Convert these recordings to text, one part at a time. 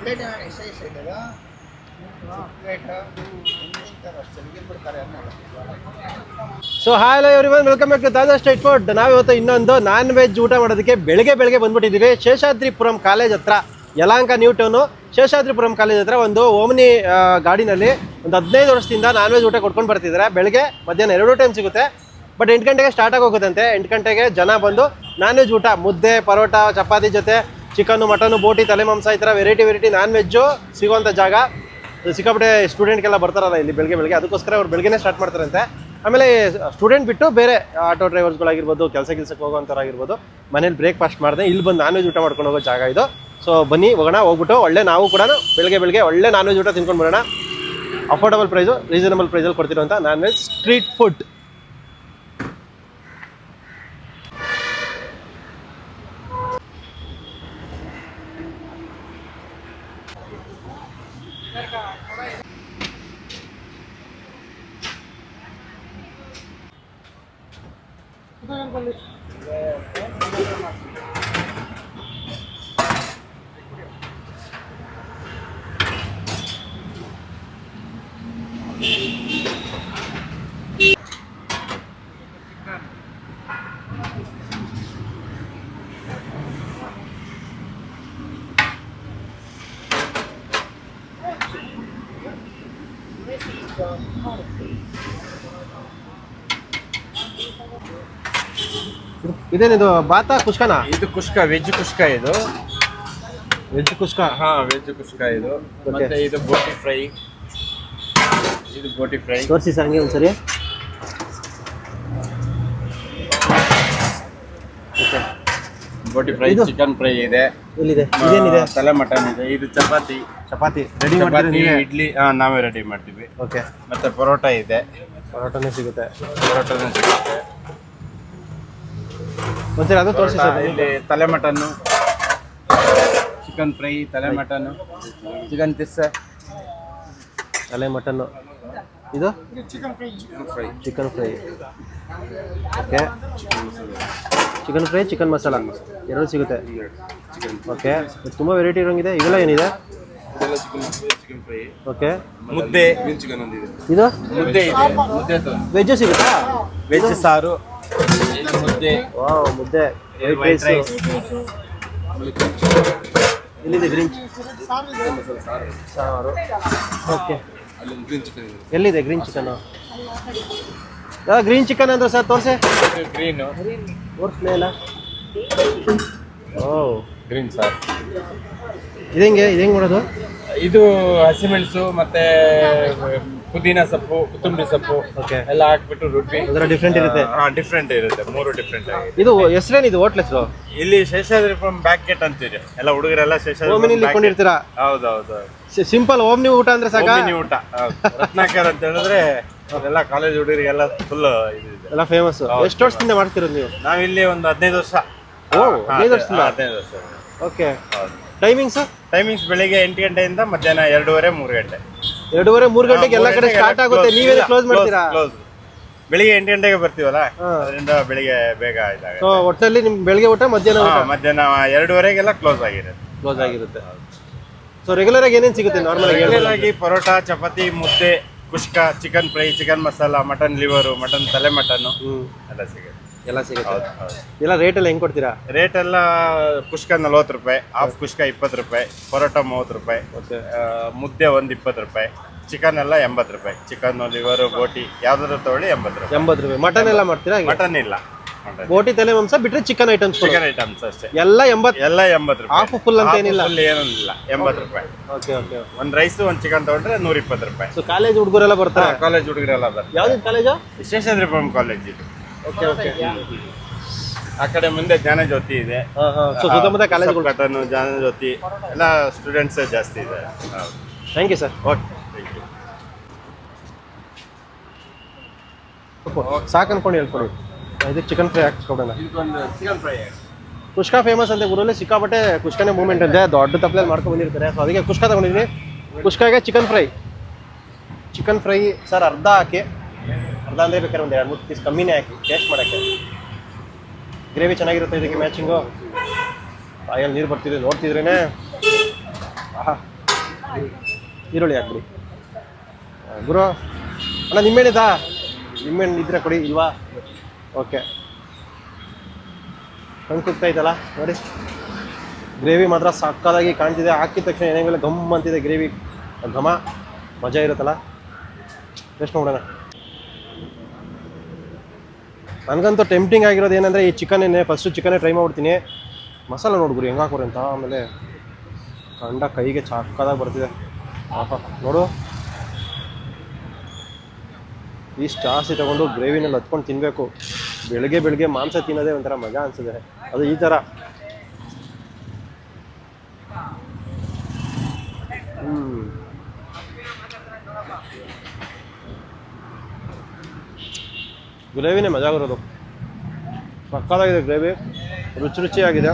Plate ಎಷ್ಟೇ so hi everyone welcome back to Taaza straight food ನಾವು ಇವತ್ತು ಇನ್ನೊಂದು ನಾನ್ ವೆಜ್ ಊಟ ಮಾಡೋದಕ್ಕೆ ಬೆಳಗ್ಗೆ ಬೆಳಗ್ಗೆ ಬಂದ್ಬಿಟ್ಟಿದ್ದೀವಿ. ಶೇಷಾದ್ರಿಪುರಂ ಕಾಲೇಜ್ ಹತ್ರ Yelahanka new town Seshadripuram college ಹತ್ರ ಒಂದು ಓಮ್ನಿ ಗಾಡಿನಲ್ಲಿ ಒಂದು ಹದಿನೈದು ವರ್ಷದಿಂದ ನಾನ್ ವೆಜ್ ಊಟ ಕೊಟ್ಕೊಂಡು ಬರ್ತಿದ್ದಾರೆ. ಬೆಳಗ್ಗೆ ಮಧ್ಯಾಹ್ನ ಎರಡು ಟೈಮ್ ಸಿಗುತ್ತೆ. ಬಟ್ ಎಂಟು ಗಂಟೆಗೆ ಸ್ಟಾರ್ಟ್ ಆಗೋಗುತ್ತಂತೆ ಎಂಟು ಗಂಟೆಗೆ ಜನ ಬಂದು ನಾನ್ ವೆಜ್ ಊಟ, ಮುದ್ದೆ, ಪರೋಟ, ಚಪಾತಿ ಜೊತೆ ಚಿಕನ್ನು ಮಟನು ಬೋಟಿ ತಲೆ ಮಾಂಸ ಈ ಥರ ವೆರೈಟಿ ವೆರೈಟಿ ನಾನ್ ವೆಜ್ಜು ಸಿಗುವಂಥ ಜಾಗ ಸಿಕ್ಕಾಪಟ್ಟೆ ಸ್ಟೂಡೆಂಟ್ಗೆಲ್ಲ ಬರ್ತಾರಲ್ಲ ಇಲ್ಲಿ ಬೆಳಗ್ಗೆ ಬೆಳಗ್ಗೆ ಅದಕ್ಕೋಸ್ಕರ ಅವ್ರು ಬೆಳಗ್ಗೆನೇ ಸ್ಟಾರ್ಟ್ ಮಾಡ್ತಾರಂತೆ. ಆಮೇಲೆ ಸ್ಟೂಡೆಂಟ್ ಬಿಟ್ಟು ಬೇರೆ ಆಟೋ ಡ್ರೈವರ್ಸ್ಗಳಾಗಿರ್ಬೋದು ಕೆಲಸ ಕೆಲಸಕ್ಕೆ ಹೋಗೋಂಥವ್ರಾಗಿರ್ಬೋದು ಮನೇಲಿ ಬ್ರೇಕ್ಫಾಸ್ಟ್ ಮಾಡಿದೆ, ಇಲ್ಲಿ ಬಂದು ನಾನ್ ವೆಜ್ ಊಟ ಮಾಡ್ಕೊಂಡು ಹೋಗೋ ಜಾಗ ಇದು. ಸೊ ಬನ್ನಿ, ಹೋಗೋಣ, ಹೋಗ್ಬಿಟ್ಟು ಒಳ್ಳೆ ನಾವು ಕೂಡ ಬೆಳಗ್ಗೆ ಬೆಳಗ್ಗೆ ಒಳ್ಳೆ ನಾನ್ ವೆಜ್ ಊಟ ತಿನ್ಕೊಂಡು ಬರೋಣ. ಅಫೋರ್ಡಬಲ್ ಪ್ರೈಸು ರೀಸನಬಲ್ ಪ್ರೈಸಲ್ಲಿ ಕೊಡ್ತಿರುವಂಥ non veg street food This is your policy. ಇದೇನಿದು ಬಾತ ಕುಷ್ಕನ? ಇದು ಕುಷ್ಕ ವೆಜ್ ಕುಷ್ಕ ಇದು. ವೆಜ್ ಕುಷ್ಕ? ಹಾ ವೆಜ್ ಕುಷ್ಕ ಇದು. ಮತ್ತೆ ಇದು ಬೋಟಿ ಫ್ರೈ. ಇದು ಬೋಟಿ ಫ್ರೈ. ತೋರಿಸಿ ಸರ್ ಹಂಗೆ ಒಂದ್ಸರಿ. Okay. Boti fry chicken fry ಇದೆ. ಇಲ್ಲಿದೆ ಇದೇನಿದೆ? ತಲೆ ಮಟನ್ ಇದೆ. ಇದು ಚಪಾತಿ. ಚಪಾತಿ. ರೆಡಿ ಚಪಾತಿ ಇಡ್ಲಿ ಹಾಂ ನಾವೇ ರೆಡಿ ಮಾಡ್ತೀವಿ. ಓಕೆ ಮತ್ತೆ ಪರೋಟ ಇದೆ. ಪರೋಟನೇ ಸಿಗುತ್ತೆ. ಪರೋಟನೇ ಸಿಗುತ್ತೆ. ಒಂದ್ಸರಿ ಅದು ತೋರಿಸಿ ಸರ್. ಇಲ್ಲಿ ತಲೆ ಮಟನ್ನು ಚಿಕನ್ ಫ್ರೈ ತಲೆ ಮಟನ್ನು ಚಿಕನ್ ಪಿಸ್ ತಲೆ ಮಟನ್ನು. ಇದು? Chicken fry. Chicken fry. Okay. Chicken fry chicken masala. ಎರಡು ಸಿಗುತ್ತೆ. ಓಕೆ. ತುಂಬ ವೆರೈಟಿ ಇರೋಂಗಿದೆ. ಇವೆಲ್ಲ ಏನಿದೆ? Chicken fry okay. ಮುದ್ದೆ. ಇದು? ಮುದ್ದೆ ಇದೆ. ಮುದ್ದೆ ವೆಜ್ ಸಿಗುತ್ತಾ? ವೆಜ್ ಸಾರು. ಮುದ್ದೆ. ವಾವ್ ಮುದ್ದೆ. ವೈಟ್ ರೈಸ್ ಎಲ್ಲಿದೆ ಗ್ರೀನ್ ಸಾರು. ಓಕೆ. ಎಲ್ಲಿದೆ ಗ್ರೀನ್ ಚಿಕನ್ ಗ್ರೀನ್ ಚಿಕನ್ ಅಂದ್ರೆ ಸರ್ ತೋರಿಸಿ. ಗ್ರೀನು ತೋರಿಸ್ಲೇ ಇಲ್ಲ. ಓ. Green sir. ಇದೆಂಗೆ ಇದೆಂಗೆ ಮಾಡೋದು ಇದು ಹಸಿಮೆಣಸು ಮತ್ತೆ ಪುದೀನ ಸೊಪ್ಪು ಕೊತ್ತಂಬರಿ ಸೊಪ್ಪು ಓಕೆ ಎಲ್ಲ ಹಾಕ್ಬಿಟ್ಟು ರುಬ್ಬಿ. ಅದರ ಡಿಫ್ರೆಂಟ್ ಇರುತ್ತೆ? ಹಾ ಡಿಫ್ರೆಂಟ್ ಇರುತ್ತೆ. ಮೂರು ಡಿಫ್ರೆಂಟ್ ಆಗಿ. ಇದು ಹೆಸರೇನಿದು ಹೋಟ್ಲ್ ಹೆಸರು? ಇಲ್ಲಿ ಶೇಷಾದ್ರಿಪುರಂ ಬ್ಯಾಕ್ ಗೇಟ್ ಅಂತೀರಿ. ಎಲ್ಲ ಹುಡುಗರೆಲ್ಲ ಶೇಷಾದ್ರಿ ಇಟ್ಕೊಂಡಿರ್ತೀರಾ ಹೌದೌದು. ಸಿಂಪಲ್ ಓಮ್ನಿ ಊಟ ಅಂದ್ರೆ ಸಾಕ? ನೀವು ಊಟ ಹೌದು. ರತ್ನಾಕರ್ ಅಂತ ಹೇಳಿದ್ರೆ ಎಲ್ಲ ಕಾಲೇಜ್ ಹುಡುಗರಿಗೆಲ್ಲ ಫುಲ್ ಇದು ಎಲ್ಲ ಫೇಮಸ್ ಎಷ್ಟು ವರ್ಷದಿಂದ ಮಾಡ್ತಿರೋದು ನೀವು? ನಾವಿಲ್ಲಿ ಒಂದು ಹದಿನೈದು ವರ್ಷ. ಓ, ಹಾ, ಹದಿನೈದು ವರ್ಷದಿಂದ? ಹಾ, ಹದಿನೈದು ವರ್ಷ. ಓಕೆ. ಟೈಮಿಂಗ್ಸ್ ಟೈಮಿಂಗ್ಸ್ ಬೆಳಿಗ್ಗೆ ಎಂಟು ಗಂಟೆಯಿಂದ ಮಧ್ಯಾಹ್ನ ಎರಡೂವರೆ ಮೂರು ಗಂಟೆ. ಎರಡೂವರೆ ಮೂರು ಗಂಟೆಗೆ ಎಲ್ಲ ಕಡೆ ಸ್ಟಾರ್ಟ್ ಆಗುತ್ತೆ ನೀವೇ ಕ್ಲೋಸ್ ಮಾಡ್ತೀರಾ? ಕ್ಲೋಸ್ ಬೆಳಿಗ್ಗೆ ಎಂಟು ಗಂಟೆಗೆ ಬರ್ತೀವಲ್ಲ ಅದರಿಂದ ಬೆಳಿಗ್ಗೆ ಬೇಗ ಇದಾಗ ಸೊ ಒಟ್ಟಲ್ಲಿ ನಿಮ್ ಬೆಳಿಗ್ಗೆ ಊಟ ಮಧ್ಯಾಹ್ನ ಊಟ? ಮಧ್ಯಾಹ್ನ ಎರಡೂವರೆಗೆಲ್ಲ ಕ್ಲೋಸ್ ಆಗಿರುತ್ತೆ. ಕ್ಲೋಸ್ ಆಗಿರುತ್ತೆ. ಸೊ ರೆಗ್ಯುಲರ್ ಆಗಿ ಏನೇನು ಸಿಗುತ್ತೆ ನಾರ್ಮಲ್ ಆಗಿ ರೆಗ್ಯುಲರ್ ಆಗಿ ಪರೋಟ ಚಪಾತಿ ಮುದ್ದೆ kushka chicken fry chicken masala mutton liver mutton ತಲೆ ಮಟನ್ ಹ್ಮ್. ಎಲ್ಲ ಸಿಗುತ್ತೆ. ಎಲ್ಲ ಸಿಗುತ್ತೆ. ಎಲ್ಲ ರೇಟ್ ಎಲ್ಲ ಹೆಂಗ್ ಕೊಡ್ತೀರಾ? ರೇಟ್ ಎಲ್ಲ ಕುಷ್ಕ ನಲ್ವತ್ತು ರೂಪಾಯಿ ಹಾಫ್ ಕುಷ್ಕ ಇಪ್ಪತ್ತು ರೂಪಾಯಿ ಪರೋಟ ಮೂವತ್ತು ರೂಪಾಯಿ ಆ, ಮುದ್ದೆ ಒಂದು ಇಪ್ಪತ್ತು ರೂಪಾಯಿ ಚಿಕನ್ ಎಲ್ಲ ಎಂಬತ್ತು ರೂಪಾಯಿ. ಚಿಕನ್ ಲಿವರು ಬೋಟಿ ಯಾವ್ದಾದ್ರು ತಗೊಳ್ಳಿ ಎಂಬತ್ತು ರೂಪಾಯಿ. ಎಂಬತ್ತು ರೂಪಾಯಿ. ಮಟನ್ ಎಲ್ಲ ಮಾಡ್ತೀರಾ ಮಟನ್ ಇಲ್ಲ. ಬೋಟಿ ತಲೆ ಮಾಂಸ ಬಿಟ್ರೆ ಚಿಕನ್ ಐಟಮ್ಸ್ ಚಿಕನ್ ಐಟಮ್ಸ್ ಅಷ್ಟೇ. ಎಲ್ಲ ಎಂಬತ್ತು ಎಲ್ಲ ಎಂಬತ್ತು ರೂಪಾಯಿ. ಹಾಫ್ ಫುಲ್ ಅಂತ ಏನಿಲ್ಲ? ಫುಲ್ ಏನಿಲ್ಲ. ಎಂಬತ್ತು ರೂಪಾಯಿ. ಓಕೆ ಓಕೆ ಒಂದು ರೈಸ್ ಒಂದು ಚಿಕನ್ ತಗೊಂಡ್ರೆ ನೂರ ಇಪ್ಪತ್ತು ರೂಪಾಯಿ. ಸೊ ಕಾಲೇಜ್ ಹುಡುಗರೆಲ್ಲ ಬರ್ತಾರೆ? ಕಾಲೇಜ್ ಹುಡುಗರೆಲ್ಲ ಬರ್ತಾರೆ. ಯಾವ್ದು ಕಾಲೇಜು ಶೇಷಾದ್ರಿಪುರಂ ಕಾಲೇಜ್ ಇದು. ಆ ಕಡೆ ಮುಂದೆ ಜ್ಞಾನಜ್ಯೋತಿ ಇದೆ. ಹಾಂ ಹಾಂ. ಸೊ ಸುತ್ತಮುತ್ತ ಕಾಲೇಜ್ಗಳು? ಜ್ಞಾನ ಜ್ಞಾನಜ್ಯೋತಿ. ಎಲ್ಲ ಸ್ಟೂಡೆಂಟ್ಸ್ ಜಾಸ್ತಿ ಇದೆ. Thank you sir okay. ಸಾಕು ಅನ್ಕೊಂಡು ಹೇಳ್ಕೊಡಿ ಇದು ಚಿಕನ್ ಫ್ರೈ ಹಾಕ್ಸ್ಕೊಡೋಣ ಚಿಕನ್ ಫ್ರೈ ಕುಷ್ಕ ಫೇಮಸ್ ಅಂತ ಊರಲ್ಲಿ ಸಿಕ್ಕಾಪಟ್ಟೆ ಕುಷ್ಕನೇ ಮೂವ್ಮೆಂಟ್ ಅಂತೆ ದೊಡ್ಡ ತಪ್ಪಲಲ್ಲಿ ಮಾಡ್ಕೊಂಡು ಬಂದಿರ್ತಾರೆ. ಸೊ ಅದಕ್ಕೆ ಕುಷ್ಕ ತಗೊಂಡಿದ್ದೀನಿ ಕುಷ್ಕಾಗೆ chicken fry chicken fry sir ಅರ್ಧ ಹಾಕಿ. ಅಂದ್ರೆ ಬೇಕಾದ್ರೆ ಒಂದು ಎರಡು ಮೂರು ಪೀಸ್ ಕಮ್ಮಿನೇ ಹಾಕಿ ಟೇಸ್ಟ್ ಮಾಡೋಕ್ಕೆ. ಗ್ರೇವಿ ಚೆನ್ನಾಗಿರುತ್ತೆ ಇದಕ್ಕೆ ಮ್ಯಾಚಿಂಗು ಬಾಯಲ್ಲಿ ನೀರು ಬರ್ತಿದೆ ನೋಡ್ತಿದ್ರೇ ಆಹಾ. ಈರುಳ್ಳಿ ಹಾಕ್ಬಿಡಿ. ಗುರು, ಅಣ್ಣ ನಿಂಬೆಹಣ್ಣಿದಾ ನಿಂಬೆಹಣ್ಣು ಇದ್ರೆ ಕೊಡಿ, ಇಲ್ವಾ? ಓಕೆ ಹಂಗೆ ಕುಗ್ತಾ ಐತಲ್ಲ ನೋಡಿ. ಗ್ರೇವಿ ಮಾತ್ರ ಸಕ್ಕದಾಗಿ ಕಾಣ್ತಿದೆ. ಹಾಕಿದ ತಕ್ಷಣ ಏನೇನೆಲ್ಲ ಗಮ್ ಅಂತಿದೆ ಗ್ರೇವಿ ಘಮ. ಮಜಾ ಇರುತ್ತಲ್ಲ? ಎಷ್ಟು ನೋಡೋಣ. ನನಗಂತೂ ಟೆಂಪ್ಟಿಂಗ್ ಆಗಿರೋದು ಏನಂದರೆ ಈ ಚಿಕನ್ನೇ ಫಸ್ಟು ಚಿಕನ್ನೇ ಟ್ರೈ ಮಾಡ್ಬಿಡ್ತೀನಿ. ಮಸಾಲ ನೋಡ್ಗುರಿ ಹೆಂಗೆ ಹಾಕೋರಿ ಅಂತ. ಆಮೇಲೆ ಕಂಡ ಕೈಗೆ ಚಕ್ಕದಾಗಿ ಬರ್ತಿದೆ. ಆಹಾ, ನೋಡು. ಇಷ್ಟು ಜಾಸ್ತಿ ತಗೊಂಡು ಗ್ರೇವಿನಲ್ಲಿ ಹತ್ಕೊಂಡು ತಿನ್ನಬೇಕು ಬೆಳಗ್ಗೆ ಬೆಳಗ್ಗೆ ಮಾಂಸ ತಿನ್ನೋದೇ ಒಂಥರ ಮಜಾ ಅನಿಸಿದೆ ಅದು ಈ ಥರ ಹ್ಮ್. ಗ್ರೇವಿನೇ ಮಜಾ ಬರೋದು ಸಕ್ಕತ್ತಾಗಿದೆ ಗ್ರೇವಿ. ರುಚಿ ರುಚಿಯಾಗಿದೆ.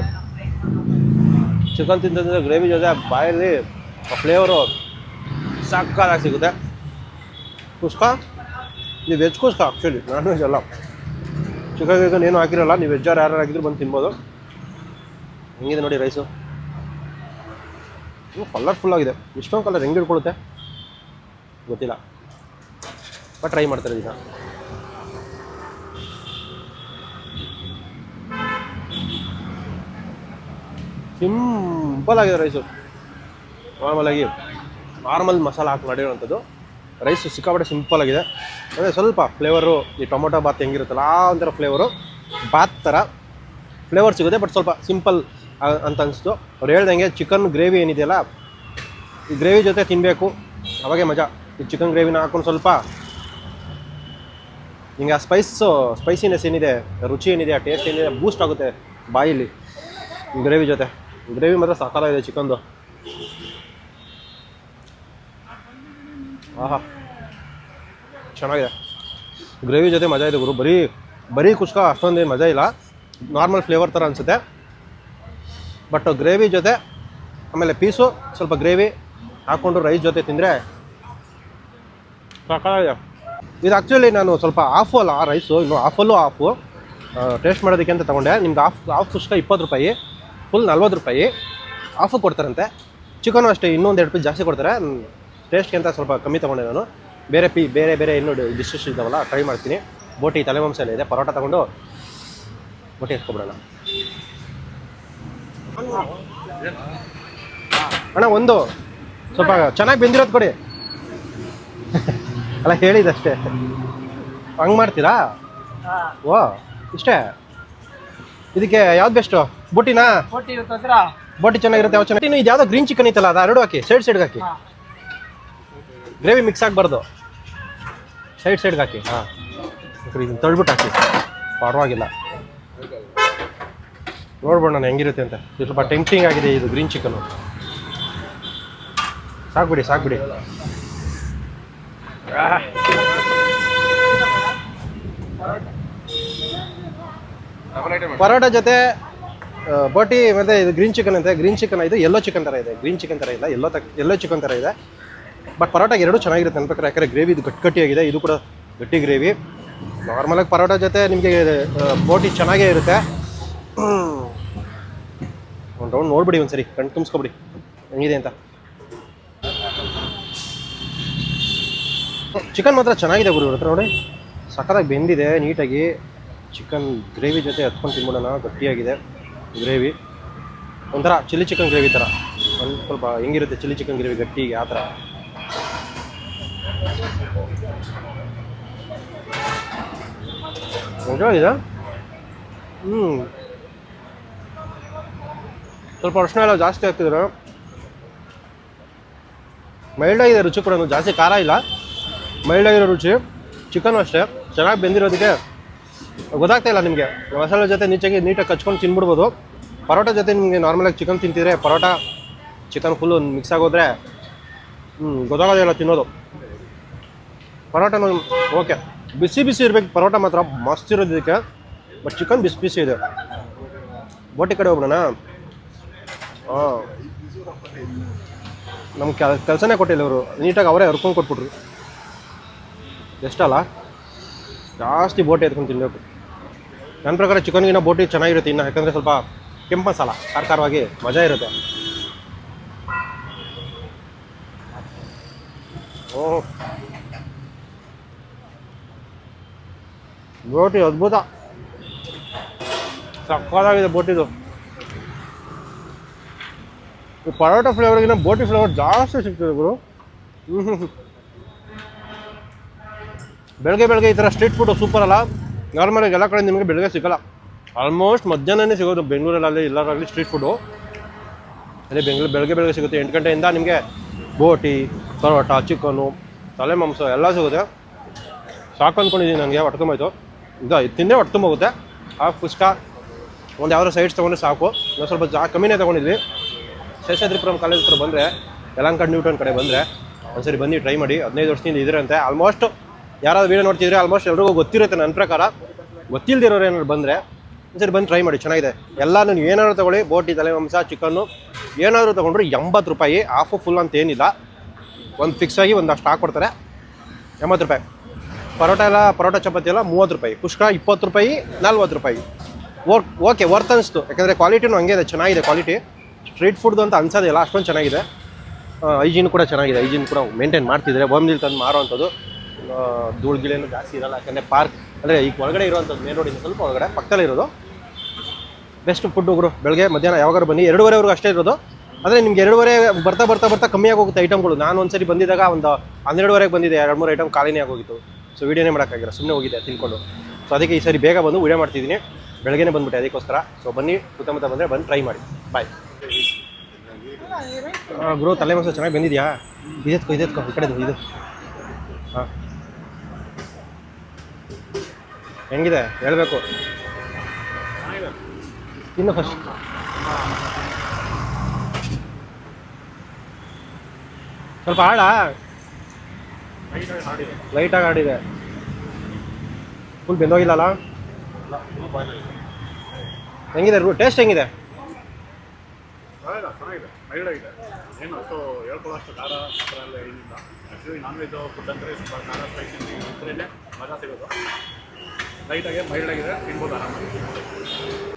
ಚಿಕನ್ ತಿಂತಂದ್ರೆ ಗ್ರೇವಿ ಜೊತೆ ಬಾಯಲ್ಲಿ ಫ್ಲೇವರು ಸಕ್ಕತ್ತಾಗಿ ಸಿಗುತ್ತೆ. ಕುಸ್ಕ ನೀವು veg kushka actually non veg ಅಲ್ಲ. ಚಿಕನ್ ಗಿಕನ್ ಏನು ಹಾಕಿರಲ್ಲ, ನೀವು ವೆಜ್ಜಾರು ಯಾರು ಹಾಕಿದ್ರು ಬಂದು ತಿನ್ಬೋದು. ಹೆಂಗಿದೆ ನೋಡಿ ರೈಸು ಕಲರ್ಫುಲ್ ಆಗಿದೆ. ಇಷ್ಟೊಂದು ಕಲರ್ ಹೆಂಗೆ ಹಿಡ್ಕೊಳುತ್ತೆ? ಗೊತ್ತಿಲ್ಲ. ಬಟ್ ಟ್ರೈ ಮಾಡ್ತಾರೆ ಇದನ್ನ ಸಿಂಪಲ್ ಆಗಿದೆ ರೈಸು ನಾರ್ಮಲಾಗಿ ನಾರ್ಮಲ್ ಮಸಾಲ ಹಾಕಿ ಮಾಡಿರುವಂಥದ್ದು. ರೈಸು ಸಿಕ್ಕಾಪಟ್ಟೆ ಸಿಂಪಲ್ ಆಗಿದೆ. ಅದೇ ಸ್ವಲ್ಪ ಫ್ಲೇವರು ಈ ಟೊಮೊಟೊ ಬಾತ್ ಹೆಂಗಿರುತ್ತಲ್ಲ, ಆ ಒಂಥರ ಫ್ಲೇವರು ಬಾತ್ ಥರ ಫ್ಲೇವರ್ ಸಿಗುತ್ತೆ ಬಟ್ ಸ್ವಲ್ಪ ಸಿಂಪಲ್ ಅಂತ ಅನಿಸ್ತು. ಅವ್ರು ಹೇಳ್ದಂಗೆ ಚಿಕನ್ ಗ್ರೇವಿ ಏನಿದೆಯಲ್ಲ, ಈ ಗ್ರೇವಿ ಜೊತೆ ತಿನ್ನಬೇಕು ಅವಾಗೆ ಮಜಾ. ಈ ಚಿಕನ್ ಗ್ರೇವಿನ ಹಾಕೊಂಡು ಸ್ವಲ್ಪ ನಿಮಗೆ ಆ ಸ್ಪೈಸು ಸ್ಪೈಸಿನೆಸ್ ಏನಿದೆ, ರುಚಿ ಏನಿದೆ, ಆ ಟೇಸ್ಟ್ ಏನಿದೆ ಬೂಸ್ಟ್ ಆಗುತ್ತೆ ಬಾಯಲ್ಲಿ ಗ್ರೇವಿ ಜೊತೆ. ಗ್ರೇವಿ ಮಾತ್ರ ಸಾಕಾಗಿದೆ ಚಿಕನ್ದು. ಆಹಾ. ಚೆನ್ನಾಗಿದೆ. ಗ್ರೇವಿ ಜೊತೆ ಮಜಾ ಇದೆ ಗುರು. ಬರೀ ಬರೀ ಕುಷ್ಕ ಅಷ್ಟೊಂದೇನು ಮಜಾ ಇಲ್ಲ. ನಾರ್ಮಲ್ ಫ್ಲೇವರ್ ಥರ ಅನಿಸುತ್ತೆ. ಬಟ್ ಗ್ರೇವಿ ಜೊತೆ ಆಮೇಲೆ ಪೀಸು, ಸ್ವಲ್ಪ ಗ್ರೇವಿ ಹಾಕ್ಕೊಂಡು ರೈಸ್ ಜೊತೆ ತಿಂದರೆ ಸಾಕಾಗಿದೆ. ಇದು ಆ್ಯಕ್ಚುಲಿ ನಾನು ಸ್ವಲ್ಪ ಆಫು ಅಲ್ಲ ರೈಸು ಇನ್ನು ಆಫಲ್ಲೂ ಆಫು ಟೇಸ್ಟ್ ಮಾಡೋದಕ್ಕೆ ಅಂತ ತೊಗೊಂಡೆ. ನಿಮ್ಗೆ ಆಫ್ ಆಫ್ ಕುಷ್ಕ ಇಪ್ಪತ್ತು ರೂಪಾಯಿ. ಫುಲ್ ನಲ್ವತ್ತು ರೂಪಾಯಿ. ಆಫು ಕೊಡ್ತಾರಂತೆ. ಚಿಕನು ಅಷ್ಟೇ ಇನ್ನೊಂದು ಎರಡು ಪೀಸ್ ಜಾಸ್ತಿ ಕೊಡ್ತಾರೆ. ಟೇಸ್ಟ್ಗೆ ಅಂತ ಸ್ವಲ್ಪ ಕಮ್ಮಿ ತೊಗೊಂಡೆ ನಾನು. ಬೇರೆ ಪೀ ಬೇರೆ ಬೇರೆ ಇನ್ನೂ ಡಿಶಸ್ ಇದ್ದಾವಲ್ಲ ಟ್ರೈ ಮಾಡ್ತೀನಿ. ಬೋಟಿ ತಲೆ ಮಾಂಸ ಎಲ್ಲ ಇದೆ. ಪರೋಟ ತಗೊಂಡು ಬೋಟಿ ಎತ್ಕೊಬಿಡೋಣ ಅಣ್ಣ ಒಂದು. ಸ್ವಲ್ಪ ಚೆನ್ನಾಗಿ ಬೆಂದಿರೋದು ಕೊಡಿ. ಅಲ್ಲ ಹೇಳಿದಷ್ಟೇ. ಹಂಗೆ ಮಾಡ್ತೀರಾ? ಓ ಇಷ್ಟೇ. ಇದಕ್ಕೆ ಯಾವ್ದು ಬೆಸ್ಟ್ ಬೊಟ್ಟಿನಾ? ಬೊಟ್ಟಿ ಚೆನ್ನಾಗಿರುತ್ತೆ ಯಾವ ಚೆನ್ನಾಗಿ ಇದು ಯಾವುದೋ ಗ್ರೀನ್ ಚಿಕನ್ ಐತಲ್ಲ ಅದು ಎರಡು ಹಾಕಿ ಸೈಡ್ ಸೈಡ್ಗೆ ಹಾಕಿ. ಗ್ರೇವಿ ಮಿಕ್ಸ್ ಆಗಬಾರ್ದು. ಸೈಡ್ ಸೈಡ್ಗೆ ಹಾಕಿ ಹಾಂ. ಇದನ್ನ ತಳ್ಬಿಟ್ಟು ಹಾಕಿ. ಪರವಾಗಿಲ್ಲ. ನೋಡ್ಬೋಣ ನಾನು ಹೆಂಗಿರುತ್ತೆ ಅಂತ. ಸ್ವಲ್ಪ ಟೆಂಪ್ಟಿಂಗ್ ಆಗಿದೆ ಇದು ಗ್ರೀನ್ ಚಿಕನು ಸಾಕ್ಬಿಡಿ ಸಾಕ್ಬಿಡಿ. ಪರೋಟ ಜೊತೆ ಬೋಟಿ ಮತ್ತೆ ಇದು ಗ್ರೀನ್ ಚಿಕನ್ ಅಂತೆ. ಗ್ರೀನ್ ಚಿಕನ್ ಇದು ಎಲ್ಲೋ ಚಿಕನ್ ಥರ ಇದೆ. ಗ್ರೀನ್ ಚಿಕನ್ ಥರ ಇಲ್ಲ. ಎಲ್ಲೋ ತಕ್ ಎಲ್ಲೋ ಚಿಕನ್ ಥರ ಇದೆ. ಬಟ್ ಪರೋಟ ಎರಡು ಚೆನ್ನಾಗಿರುತ್ತೆ ಪ್ರಕಾರ. ಯಾಕಂದರೆ ಗ್ರೇವಿ ಇದು ಗಟ್ಟಿ ಗಟ್ಟಿಯಾಗಿದೆ. ಇದು ಕೂಡ ಗಟ್ಟಿ ಗ್ರೇವಿ ನಾರ್ಮಲಾಗಿ ಪರೋಟ ಜೊತೆ ನಿಮಗೆ ಬೋಟಿ ಚೆನ್ನಾಗೇ ಇರುತ್ತೆ. ಒಂದು ರೌಂಡ್ ನೋಡ್ಬಿಡಿ ಒಂದ್ಸರಿ. ಕಣ್ ತುಂಬಿಸ್ಕೊಬಿಡಿ. ಹೆಂಗಿದೆ ಅಂತ. ಚಿಕನ್ ಮಾತ್ರ ಚೆನ್ನಾಗಿದೆ ಗುರು. ಹತ್ರ ನೋಡಿ. ಸಕ್ಕತ್ತಾಗಿ ಬೆಂದಿದೆ, ನೀಟಾಗಿ. ಚಿಕನ್ ಗ್ರೇವಿ ಜೊತೆ ಹತ್ಕೊಂಡು ತಿನ್ಬಿಡೋಣ. ಗಟ್ಟಿಯಾಗಿದೆ ಗ್ರೇವಿ. ಒಂಥರ ಚಿಲ್ಲಿ ಚಿಕನ್ ಗ್ರೇವಿ ಥರ. ಒಂದು ಸ್ವಲ್ಪ ಹೆಂಗಿರುತ್ತೆ ಚಿಲ್ಲಿ ಚಿಕನ್ ಗ್ರೇವಿ ಗಟ್ಟಿಗೆ ಆ ಥರ. ನಿಜವಾಗಿದೆ ಹ್ಞೂ ಸ್ವಲ್ಪ ಅರ್ಶಿನ ಎಲ್ಲ ಜಾಸ್ತಿ ಆಗ್ತಿದ್ರು ಮೈಲ್ಡ್ ಆಗಿದೆ ರುಚಿ ಕೂಡ ಜಾಸ್ತಿ ಖಾರ ಇಲ್ಲ. ಮೈಲ್ಡ್ ಆಗಿರೋ ರುಚಿ. ಚಿಕನ್ ಅಷ್ಟೇ. ಚೆನ್ನಾಗಿ ಬೆಂದಿರೋದಕ್ಕೆ ಗೊತ್ತಾಗ್ತಾ ಇಲ್ಲ ನಿಮಗೆ. ಮಸಾಲೆ ಜೊತೆ ನೀಚಾಗಿ ನೀಟಾಗಿ ಕಚ್ಕೊಂಡು ತಿನ್ಬಿಡ್ಬೋದು. ಪರೋಟ ಜೊತೆ ನಿಮಗೆ ನಾರ್ಮಲಾಗಿ ಚಿಕನ್ ತಿಂತಿದ್ರೆ ಪರೋಟ ಚಿಕನ್ ಫುಲ್ಲು ಮಿಕ್ಸ್ ಆಗೋದ್ರೆ ಹ್ಞೂ ಗೊತ್ತಾಗೋದೇ ಇಲ್ಲ ತಿನ್ನೋದು. ಪರೋಟನೂ ಓಕೆ ಬಿಸಿ ಬಿಸಿ ಇರಬೇಕು, ಪರೋಟ ಮಾತ್ರ ಮಸ್ತ್ ಇರೋದು ಇದಕ್ಕೆ. ಬಟ್ ಚಿಕನ್ ಬಿಸಿ ಬಿಸಿ ಇದೆ. ಬೋಟಿ ಕಡೆ ಹೋಗ್ಬಿಡೋಣ? ಹಾಂ. ನಮ್ಗೆ ಕೆಲ್ ಕೆಲಸನೇ ಕೊಟ್ಟಿಲ್ಲ ಅವರು ನೀಟಾಗಿ ಅವರೇ ಹರ್ಕೊಂಡು ಕೊಟ್ಬಿಟ್ರು. ಎಷ್ಟಲ್ಲ? ಜಾಸ್ತಿ ಬೋಟಿ ಎತ್ಕೊಂಡು ತಿನ್ನಬೇಕು ನನ್ನ ಪ್ರಕಾರ ಚಿಕನ್ಗಿನ ಬೋಟಿ ಚೆನ್ನಾಗಿರುತ್ತೆ ಇನ್ನು, ಯಾಕಂದರೆ ಸ್ವಲ್ಪ ಕೆಂಪು ಮಸಾಲ ಖಾರ ಖಾರವಾಗಿ ಮಜಾ ಇರುತ್ತೆ. ಓ. ಬೋಟಿ ಅದ್ಭುತ. ಸಕ್ಕದಾಗಿದೆ ಬೋಟಿದು. ಈ ಪರೋಟ ಫ್ಲೇವರ್ಗಿನ ಬೋಟಿ ಫ್ಲೇವರ್ ಜಾಸ್ತಿ ಸಿಗ್ತದೆ ಗುರು. ಹ್ಞೂ ಬೆಳಗ್ಗೆ ಬೆಳಗ್ಗೆ ಈ ಥರ ಸ್ಟ್ರೀಟ್ ಫುಡ್ ಸೂಪರ್ ಅಲ್ಲ. ನಾರ್ಮಲಾಗಿ ಎಲ್ಲ ಕಡೆ ನಿಮಗೆ ಬೆಳಗ್ಗೆ ಸಿಗೋಲ್ಲ. ಆಲ್ಮೋಸ್ಟ್ ಮಧ್ಯಾಹ್ನನೇ ಸಿಗೋದು ಬೆಂಗಳೂರಲ್ಲಿ ಎಲ್ಲರಾಗಲಿ ಸ್ಟ್ರೀಟ್ ಫುಡ್ಡು ಅದೇ ಬೆಂಗಳೂರು ಬೆಳಗ್ಗೆ ಬೆಳಗ್ಗೆ ಸಿಗುತ್ತೆ. ಎಂಟು ಗಂಟೆಯಿಂದ ನಿಮಗೆ ಬೋಟಿ, ಪರೋಟ ಚಿಕನು ತಲೆ ಮಾಂಸ ಎಲ್ಲ ಸಿಗುತ್ತೆ. ಸಾಕು ಅಂದ್ಕೊಂಡಿದ್ದೀನಿ ನನಗೆ ಹೊಟ್ಟೆ ತುಂಬೋಯ್ತು ಇದು ತಿಂದೇ ಹೊಟ್ಟೆ ತುಂಬೋಗುತ್ತೆ ಆ ಪುಸ್ತಕ ಒಂದು ಯಾವ್ದಾರು ಸೈಡ್ಸ್ ತೊಗೊಂಡ್ರೆ ಸಾಕು. ನಾವು ಸ್ವಲ್ಪ ಜಾ ಕಮ್ಮಿನೇ ತೊಗೊಂಡಿದ್ವಿ. ಶೇಷಾದ್ರಿಪುರಂ ಕಾಲೇಜ್ ಹತ್ರ ಬಂದರೆ, ಯಲಂಕಡ್ ನ್ಯೂಟನ್ ಕಡೆ ಬಂದರೆ, ಒಂದ್ಸರಿ ಬನ್ನಿ ಟ್ರೈ ಮಾಡಿ. ಹದಿನೈದು ವರ್ಷದಿಂದ ಇದ್ರಂತೆ ಆಲ್ಮೋಸ್ಟ್ ಯಾರಾದ್ರು ವೀಡಿಯೋ ನೋಡ್ತಿದ್ರೆ ಆಲ್ಮೋಸ್ಟ್ ಎಲ್ರಿಗೂ ಗೊತ್ತಿರುತ್ತೆ ನನ್ನ ಪ್ರಕಾರ. ಗೊತ್ತಿಲ್ಲದಿರೋರು ಏನಾದ್ರು ಬಂದರೆ ಒಂದ್ಸರಿ ಬಂದು ಟ್ರೈ ಮಾಡಿ, ಚೆನ್ನಾಗಿದೆ. ಎಲ್ಲಾನು ನೀವು ಏನಾದ್ರು ತೊಗೊಳ್ಳಿ, ಬೋಟಿ ತಲೆ ಮಾಂಸ ಚಿಕನ್ನು ಏನಾದರೂ ತೊಗೊಂಡ್ರೆ ಎಂಬತ್ತು ರೂಪಾಯಿ ಆಫು ಫುಲ್ ಅಂತ ಏನಿಲ್ಲ. ಒಂದು ಫಿಕ್ಸ್ ಆಗಿ ಒಂದಷ್ಟು ಹಾಕ್ಕೊಡ್ತಾರೆ ಎಂಬತ್ತು ರೂಪಾಯಿ. ಪರೋಟ ಎಲ್ಲ, ಪರೋಟ ಚಪಾತಿ ಎಲ್ಲ ಮೂವತ್ತು ರೂಪಾಯಿ. ಕುಷ್ಕ ಇಪ್ಪತ್ತು ರೂಪಾಯಿ, ನಲ್ವತ್ತು ರೂಪಾಯಿ. ಓಕ್ ಓಕೆ ವರ್ತ್ ಅನಿಸ್ತು. ಯಾಕಂದರೆ ಕ್ವಾಲಿಟಿನೂ ಹಂಗೆ ಇದೆ, ಚೆನ್ನಾಗಿದೆ ಕ್ವಾಲಿಟಿ ಸ್ಟ್ರೀಟ್ ಫುಡ್ದು ಅಂತ ಅನ್ಸೋದಿಲ್ಲ ಅಷ್ಟೊಂದು ಚೆನ್ನಾಗಿದೆ. ಹೈಜೀನ್ ಕೂಡ ಚೆನ್ನಾಗಿದೆ ಹೈಜೀನ್ ಕೂಡ ಮೇಂಟೈನ್ ಮಾಡ್ತಿದ್ದಾರೆ ಬೊಂಬಿಲ್ ತಂದು ಮಾರೋವಂಥದ್ದು ಧೂಳು ಗಿಳೇನು ಜಾಸ್ತಿ ಇರಲ್ಲ. ಯಾಕಂದರೆ ಪಾರ್ಕ್ ಅಂದರೆ ಈಗ ಒಳಗಡೆ ಇರುವಂಥದ್ದು ಮೇನ್ ರೋಡಿಂದ ಸ್ವಲ್ಪ ಒಳಗಡೆ, ಪಕ್ಕದಲ್ಲಿ ಇರೋದು. ಬೆಸ್ಟ್ ಫುಡ್ ಉಗ್ರು ಬೆಳಗ್ಗೆ ಮಧ್ಯಾಹ್ನ ಯಾವಾಗಾರು ಬನ್ನಿ. ಎರಡೂವರೆವರೆಗೂ ಅಷ್ಟೇ ಇರೋದು. ಆದರೆ ನಿಮ್ಗೆ ಎರಡೂವರೆ ಬರ್ತಾ ಬರ್ತಾ ಬರ್ತಾ ಕಮ್ಮಿ ಹೋಗುತ್ತೆ ಐಟಮ್ಗಳು ನಾನು ಒಂದ್ಸರಿ ಬಂದಿದ್ದಾಗ ಒಂದು ಹನ್ನೆರಡುವರೆಗೆ ಬಂದಿದೆ. ಎರಡು, ಮೂರು ಐಟಮ್ ಖಾಲಿನೇ ಆಗೋಗಿತ್ತು. ಸೊ ವೀಡಿಯೋನೇ ಮಾಡೋಕ್ಕಾಗಿಲ್ಲ. ಸುಮ್ಮನೆ ಹೋಗಿದೆ, ತಿನ್ಕೊಂಡು. ಸೊ ಅದಕ್ಕೆ ಈ ಸರಿ ಬೇಗ ಬಂದು ವೀಡಿಯೋ ಮಾಡ್ತಿದ್ದೀನಿ. ಬೆಳಗ್ಗೆನೇ ಬಂದ್ಬಿಟ್ಟೆ ಅದಕ್ಕೋಸ್ಕರ. ಸೊ ಬನ್ನಿ ಸುತ್ತಮುತ್ತ ಬಂದರೆ ಬಂದು ಟ್ರೈ ಮಾಡಿ. ಬಾಯ್ ಗುರು ತಲೆ ಮಸು ಚೆನ್ನಾಗಿ ಬಂದಿದೆಯಾ? ಇದೆತ್ಕೋ ಇದೆತ್ಕೋ ಈ ಕಡೆ ಇದು. ಹಾಂ. ಹೆಂಗಿದೆ? ಹೇಳಬೇಕು. ಇನ್ನು ಫಸ್ಟ್ ಸ್ವಲ್ಪ ಆಡ ಲೈಟಾಗಿ ಆಡಿದೆ ಫುಲ್ ಬೆಂದೋಗಿಲ್ಲಲ್ಲ ಹೆಂಗಿದೆ ಟೇಸ್ಟ್ ಹೆಂಗಿದೆ? ಚೆನ್ನಾಗಿದೆ ಮೈಲ್ಡಾಗಿದೆ ಏನು ಅಷ್ಟು ಹೇಳ್ಕೊಳ್ಳೋಷ್ಟು ಖಾರ ಆ ಥರ ಎಲ್ಲ ಏನಿಲ್ಲ. ಆ್ಯಕ್ಚುಲಿ ನಾನ್ ವೆಜ್ ಫುಡ್ ಅಂದರೆ ಸ್ವಲ್ಪ ಖಾರ ಸ್ಪೈಸಿ ಇದರಲ್ಲೇ ಮಜಾ ಸಿಗೋದು. ಲೈಟಾಗಿ ಮೈಲ್ಡಾಗಿದೆ ತಿನ್ಬೋದು ಆರಾಮಾಗಿ.